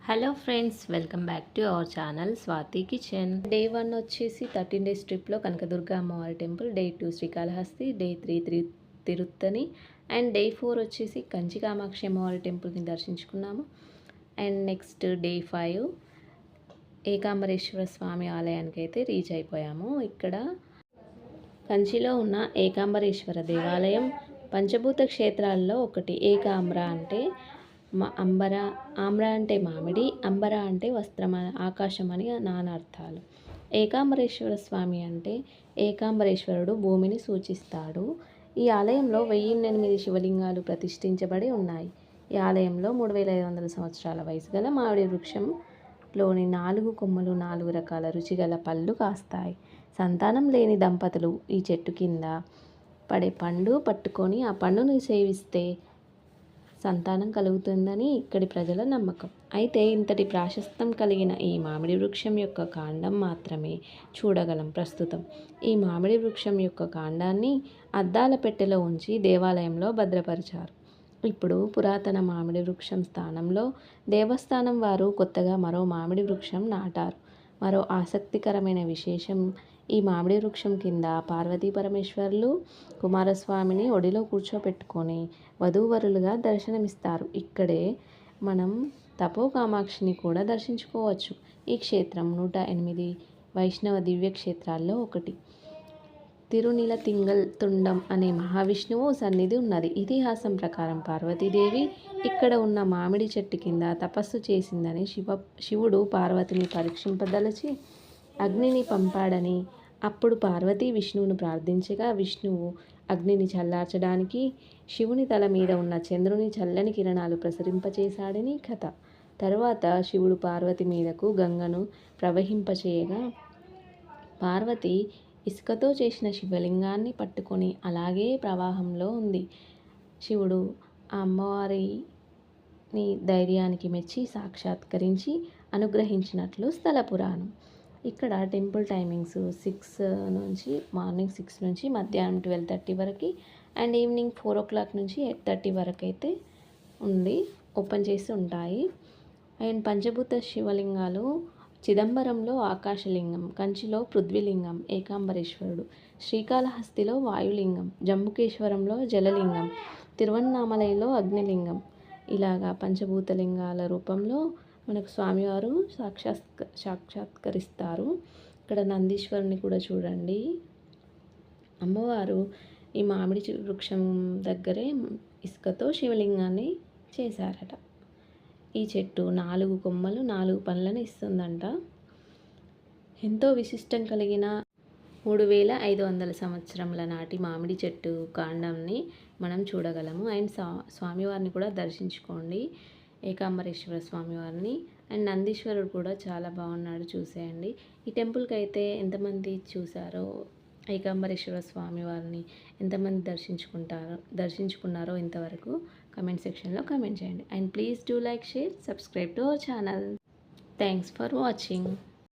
Hello friends welcome back to our channel Swathi kitchen day one వచ్చేసి thirteen days ట్రిప్లో కనకదుర్గ అమ్మవారి temple day two Srikalahasti day three three Tiruttani and day four వచ్చేసి కంచి కామాక్షి అమ్మవారి టెంపుల్ని దర్శించుకున్నాము. And next day five Ekambareswara Swamy ఆలయానికి అయితే reach అయిపోయాము. ఇక్కడ కంచిలో ఉన్న ఏకాంబరేశ్వర దేవాలయం పంచభూత క్షేత్రాల్లో ఒకటి. ఏకాంబ్ర అంటే మా అంబర ఆమ్ర అంటే మామిడి అంబర అంటే వస్త్రం ఆకాశం అని నానార్థాలు ఏకాంబరేశ్వర స్వామి అంటే ఏకాంబరేశ్వరుడు భూమిని సూచిస్తాడు. ఈ ఆలయంలో వెయ్యి ఎనిమిది శివలింగాలు ప్రతిష్ఠించబడి ఉన్నాయి. ఈ ఆలయంలో మూడు వేల ఐదు వందల సంవత్సరాల వయసు గల మామిడి వృక్షంలోని నాలుగు కొమ్మలు నాలుగు రకాల రుచిగల పళ్ళు కాస్తాయి. సంతానం లేని దంపతులు ఈ చెట్టు కింద పడే పండు పట్టుకొని ఆ పండుని సేవిస్తే సంతానం కలుగుతుందని ఇక్కడి ప్రజల నమ్మకం. అయితే ఇంతటి ప్రాశస్తం కలిగిన ఈ మామిడి వృక్షం యొక్క కాండం మాత్రమే చూడగలం ప్రస్తుతం. ఈ మామిడి వృక్షం యొక్క కాండాన్ని అద్దాల పెట్టెలో ఉంచి దేవాలయంలో భద్రపరిచారు. ఇప్పుడు పురాతన మామిడి వృక్షం స్థానంలో దేవస్థానం వారు కొత్తగా మరో మామిడి వృక్షం నాటారు. మరో ఆసక్తికరమైన విశేషం ఈ మామిడి వృక్షం కింద పార్వతీ పరమేశ్వర్లు కుమారస్వామిని ఒడిలో కూర్చోపెట్టుకొని వధూవరులుగా దర్శనమిస్తారు. ఇక్కడే మనం తపో కామాక్షిని కూడా దర్శించుకోవచ్చు. ఈ క్షేత్రం నూట ఎనిమిది వైష్ణవ దివ్య క్షేత్రాల్లో ఒకటి. తిరునిల తింగల్ తుండం అనే మహావిష్ణువు సన్నిధి ఉన్నది. ఇతిహాసం ప్రకారం పార్వతీదేవి ఇక్కడ ఉన్న మామిడి చెట్టు కింద తపస్సు చేసిందని శివ శివుడు పార్వతిని పరీక్షింపదలచి అగ్నిని పంపాడని అప్పుడు పార్వతి విష్ణువును ప్రార్థించగా విష్ణువు అగ్నిని చల్లార్చడానికి శివుని తల మీద ఉన్న చంద్రుని చల్లని కిరణాలు ప్రసరింపచేశాడని కథ. తర్వాత శివుడు పార్వతి మీదకు గంగను ప్రవహింపచేయగా పార్వతి ఇసుకతో చేసిన శివలింగాన్ని పట్టుకొని అలాగే ప్రవాహంలో ఉంది. శివుడు ఆ అమ్మవారిని ధైర్యానికి మెచ్చి సాక్షాత్కరించి అనుగ్రహించినట్లు స్థల పురాణం. ఇక్కడ టెంపుల్ టైమింగ్స్ సిక్స్ నుంచి మార్నింగ్ సిక్స్ నుంచి మధ్యాహ్నం ట్వెల్వ్ థర్టీ వరకు and evening four o'clock నుంచి ఎయిట్ థర్టీ వరకు అయితే ఉంది ఓపెన్ చేసి ఉంటాయి. అండ్ పంచభూత శివలింగాలు చిదంబరంలో ఆకాశలింగం కంచిలో పృథ్వీలింగం ఏకాంబరేశ్వరుడు శ్రీకాళహస్తిలో వాయులింగం జంబుకేశ్వరంలో జలలింగం తిరువన్నామలైలో అగ్నిలింగం. ఇలాగా పంచభూతలింగాల రూపంలో మనకు స్వామివారు సాక్షాత్ సాక్షాత్కరిస్తారు. ఇక్కడ నందీశ్వరుని కూడా చూడండి. అమ్మవారు ఈ మామిడి వృక్షం దగ్గరే ఇసుకతో శివలింగాన్ని చేశారట. ఈ చెట్టు నాలుగు కొమ్మలు నాలుగు పండ్లను ఇస్తుందంట. ఎంతో విశిష్టం కలిగిన మూడు వేల ఐదు వందల సంవత్సరముల నాటి మామిడి చెట్టు కాండంని మనం చూడగలము. అండ్ స్వా స్వామివారిని కూడా దర్శించుకోండి. ఏకాంబరేశ్వర స్వామి వారిని అండ్ నందీశ్వరుడు కూడా చాలా బాగున్నాడు చూసేయండి. ఈ టెంపుల్కి అయితే ఎంతమంది చూసారో ఏకాంబరేశ్వర స్వామి వారిని ఎంతమంది దర్శించుకుంటారో దర్శించుకున్నారో ఇంతవరకు కమెంట్ సెక్షన్లో కమెంట్ చేయండి. And please do like share subscribe to our channel. Thanks for watching.